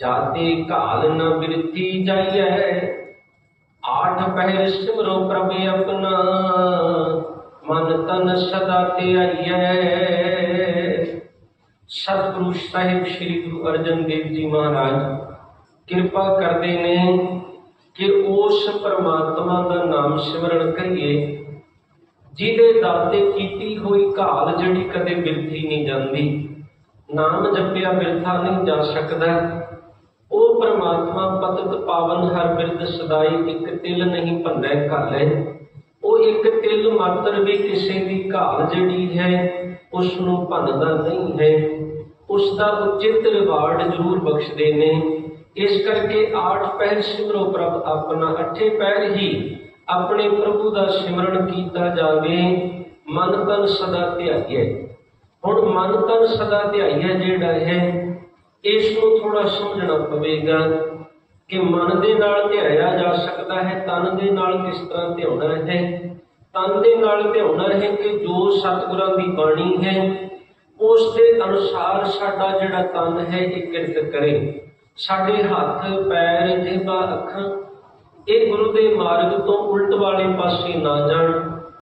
ਜਾਤੇ ਘਾਲ ਨ ਬਿਰਤੀ ਜਾਈਐ। ਆਠ ਪਹਿਰ ਸਿਮਰੋ ਪ੍ਰਭ ਆਪਣਾ, ਮਨ ਤਨ ਸਦਾ ਤੇ ਆਈਐ। ਸਤਿਗੁਰੂ ਸਾਹਿਬ ਸ੍ਰੀ ਗੁਰੂ ਅਰਜਨ ਦੇਵ ਜੀ ਮਹਾਰਾਜ, ਕਿਰਪਾ ਕਰਦੇ ਨੇ ਕਿ ਉਸ ਪਰਮਾਤਮਾ ਦਾ ਨਾਮ ਸਿਮਰਨ ਕਰੀਏ, ਜਿਹਦੇ ਦਾਤੇ ਕੀਤੀ ਹੋਈ ਘਾਲ ਜਿਹੜੀ ਕਦੇ ਬਿਰਥੀ ਨਹੀਂ ਜਾਂਦੀ। ਨਾਮ ਜਪਿਆ ਬਿਰਥਾ ਨਹੀਂ ਜਾ ਸਕਦਾ। ਉਹ ਪਰਮਾਤਮਾ ਪਤਿਤ ਪਾਵਨ ਹਰ ਬਿਰਦ ਸਦਾਈ ਇੱਕ ਤਿਲ ਨਹੀਂ ਭੰਦੈ ਘਾਲੇ। ਉਹ ਇੱਕ ਤਿਲ ਮਾਤਰ ਵੀ ਕਿਸੇ ਦੀ ਘਾਲ ਜਿਹੜੀ ਹੈ ਉਸ ਨੂੰ ਭੰਨਦਾ ਨਹੀਂ ਹੈ। ਉਸ ਦਾ ਉਚਿਤ ਰਿਵਾਰਡ ਜ਼ਰੂਰ ਬਖਸ਼ਦੇ ਨੇ। ਇਸ ਕਰਕੇ ਆਠ ਪਹਿਰ ਸਿਮਰੋ ਪ੍ਰਭ ਆਪਣਾ ਅੱਠੇ ਪਹਿਰ ਹੀ ਆਪਣੇ ਪ੍ਰਭੂ ਦਾ ਸਿਮਰਨ ਕੀਤਾ ਜਾਵੇ। ਮਨ ਤਨ ਸਦਾ ਧਿਆਈਏ ਹੁਣ ਮਨ ਤਨ ਸਦਾ ਧਿਆਈਏ ਜਿਹੜਾ ਹੈ ਇਸ ਨੂੰ ਥੋੜਾ ਸਮਝਣਾ ਪਵੇਗਾ ਕਿ ਮਨ ਦੇ ਨਾਲ ਧਿਆਇਆ ਜਾ ਸਕਦਾ ਹੈ, ਤਨ ਦੇ ਨਾਲ ਕਿਸ ਤਰ੍ਹਾਂ ਧਿਆਉਣਾ ਹੈ? ਤਨ ਦੇ ਨਾਲ ਧਿਆਉਣਾ ਹੈ ਕਿ ਜੋ ਸਤਿਗੁਰਾਂ ਦੀ ਬਾਣੀ ਹੈ, ਉਸ ਦੇ ਅਨੁਸਾਰ ਸਾਡਾ ਜਿਹੜਾ ਤਨ ਹੈ, ਇਹ ਕਿਰਤ ਕਰੇ। ਸਾਡੇ ਹੱਥ, ਪੈਰ ਜਿਹਵਾ ਅੱਖਾਂ, ਇਹ ਗੁਰੂ ਦੇ ਮਾਰਗ ਤੋਂ ਉਲਟ ਵਾਲੇ ਪਾਸੇ ਨਾ ਜਾਣ।